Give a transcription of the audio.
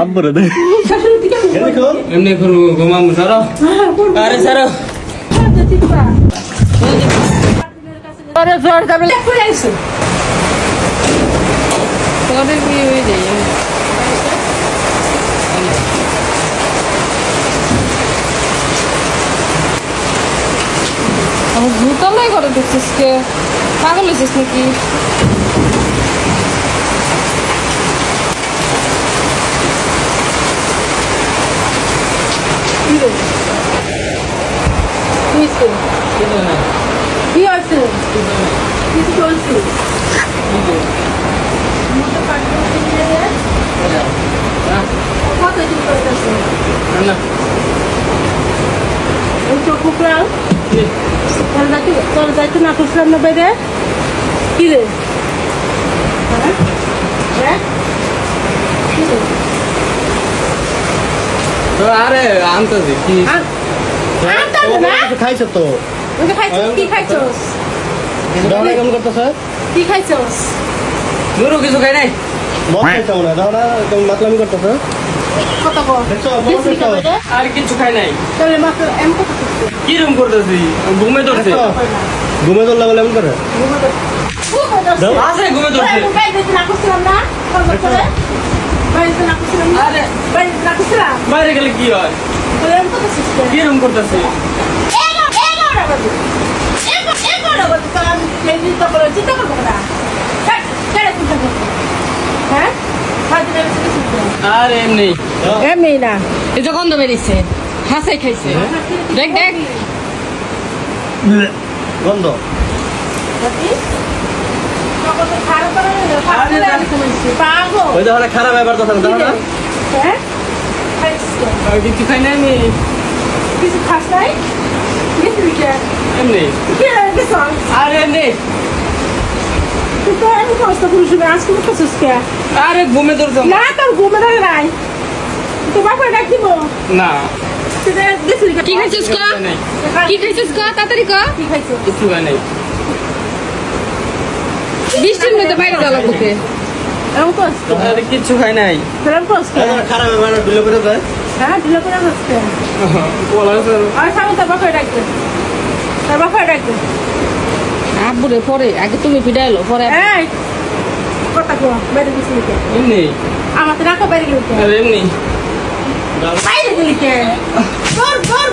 আব্বুরে দে শাশুড়ির দিকে আমি দেখো এমনি করব ঘুমাম সারো আরে সারো জোর বিয়ে হয়ে যায় আমার ভূতালয় করে দেখছিস কে? পাগল হয়েছিস নাকি? নিচে কি আছে কিছু চলছে? কত দিন করতেছে না চোখ কুকড়াও তোর যাইতে তোর যাইতে না করছিলাম না বাইরে কি রে? হ্যাঁ? হ্যাঁ? তো আরে আনতেছি কি আ- আনতে হবে না কিছু খাইছো তো? কি দাওনা কেমন করতেছে? কি খাইছস নুরু কিছু খাই নাই? মদ খাইছো না। দাওনা কেমন মাতলামি করতেছে? কত আর কিছু খাই নাই। তাহলে মাত্র এম কত কি রকম করতেছি? ঘুমে ধরছে? ঘুমে ধরলে বলে এমন করে? আছে ঘুমে ধরছে। বাইরে গেলে কি হয়? তাহলে এম কি রকম করতেছি হ্যাঁ? আর এমনি? এমনি না। এই যে গন্ধ বেরিয়েছে। হাসাই খাইছে। দেখ দেখ। গন্ধ। খারাপ ব্যাপার তো দাও না হ্যাঁ খাইছিস কেন? আর কিছু খাস নাই? এমনি? আর এমনি কষ্ট? আরে ঘুমে ধরছে না, তোর ঘুমে নাই। তোর বাপে ডাক দিব। না? কি খাইছিস ক কি খাইছিস ক তাড়াতাড়ি ক কি খাইছিস? কিছু খাই নাই বৃষ্টির মধ্যে বাইরে লাগবে এমন করস কেন? আরে কিছু খাই নাই তোর করস কেন? খারাপ বিলো করে দেয় হ্যাঁ, ঢিলা করে করস কেন? বলা হয়েছে আর সামনে তোর বাপে ডাক দে। তোর বাপে ডাক দে। আব্বুরে পরে আগে তুমি এলো পরে এই, কথা কো, বাইরে গেছিলি কেন? এমনি আমার তো রাখা বাইরে গেলি? আর এমনি বাইরে গেলি? তোর তোর